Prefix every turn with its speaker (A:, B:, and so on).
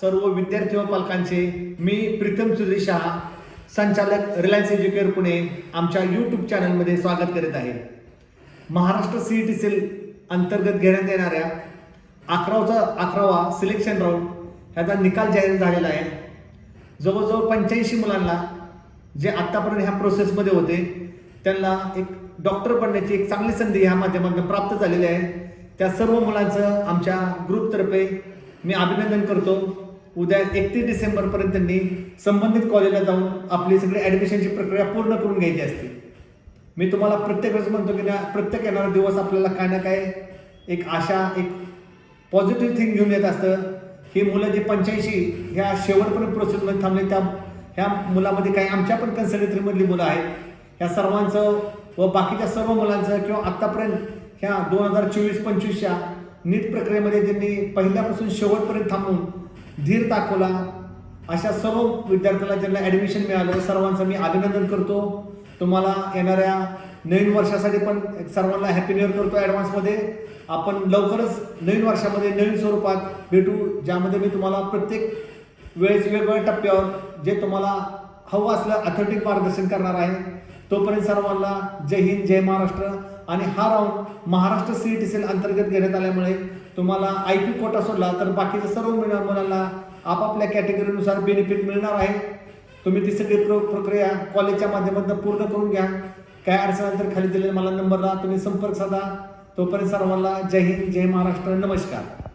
A: सर्व विद्यार्थी व पालकांचे मी प्रीतम सुधीर शहा संचालक रिलायन्स एज्युकेअर पुणे आमच्या यूट्यूब चॅनलमध्ये स्वागत करीत आहे. महाराष्ट्र सी टी सेल अंतर्गत घेण्यात येणाऱ्या अकरावचा अकरावा सिलेक्शन राऊंड ह्याचा निकाल जाहीर झालेला आहे. जवळजवळ पंच्याऐंशी मुलांना जे आत्तापर्यंत ह्या प्रोसेसमध्ये होते त्यांना एक डॉक्टर बनण्याची एक चांगली संधी ह्या माध्यमातून प्राप्त झालेली आहे. त्या सर्व मुलांचं आमच्या ग्रुपतर्फे मी अभिनंदन करतो. उद्या एकतीस डिसेंबरपर्यंत त्यांनी संबंधित कॉलेजला जाऊन आपली सगळी ॲडमिशनची प्रक्रिया पूर्ण करून घ्यायची असते. मी तुम्हाला प्रत्येक वेळेस म्हणतो की ना प्रत्येक येणारा दिवस आपल्याला काय ना काय एक आशा एक पॉझिटिव्ह थिंग घेऊन येत असतं. ही मुलं जी पंच्याऐंशी ह्या शेवटपर्यंत प्रोसेसमध्ये थांबले त्या ह्या मुलामध्ये काही आमच्या पण कन्सल्टरीमधली मुलं आहेत. ह्या सर्वांचं व बाकीच्या सर्व मुलांचं किंवा आत्तापर्यंत ह्या दोन हजार चोवीस पंचवीसच्या नीट प्रक्रियेमध्ये त्यांनी पहिल्यापासून शेवटपर्यंत थांबून धीर दाखवला. अशा सर्व विद्यार्थ्याला ज्यांना ॲडमिशन मिळालं. सर्वांचं मी अभिनंदन करतो. तुम्हाला येणाऱ्या नवीन वर्षासाठी पण सर्वांना हॅपी न्यू इयर करतो ॲडव्हान्समध्ये आपण लवकरच नवीन वर्षामध्ये नवीन स्वरूपात भेटू ज्यामध्ये मी तुम्हाला प्रत्येक वेळेस वेगवेगळ्या टप्प्यावर जे तुम्हाला हवं असलं अथेंटिक मार्गदर्शन करणार आहे तोपर्यंत सर्वांना जय हिंद जय महाराष्ट्र. आणि हा round Maharashtra C T cell अंतर्गत घेण्यात आल्यामुळे तुम्हाला आय पी कोटा सोडला तर बाकीच्या सर्व मुला- मुलांना आपापल्या कॅटेगरीनुसार बेनिफिट मिळणार आहे. तुम्ही ती सगळी प्र प्रक्रिया कॉलेजच्या माध्यमातून पूर्ण करून घ्या. काय अडचण आली तर खाली दिलेल्या मला नंबरला तुम्ही संपर्क साधा. तोपर्यंत सर्वांना जय हिंद जय महाराष्ट्र. नमस्कार.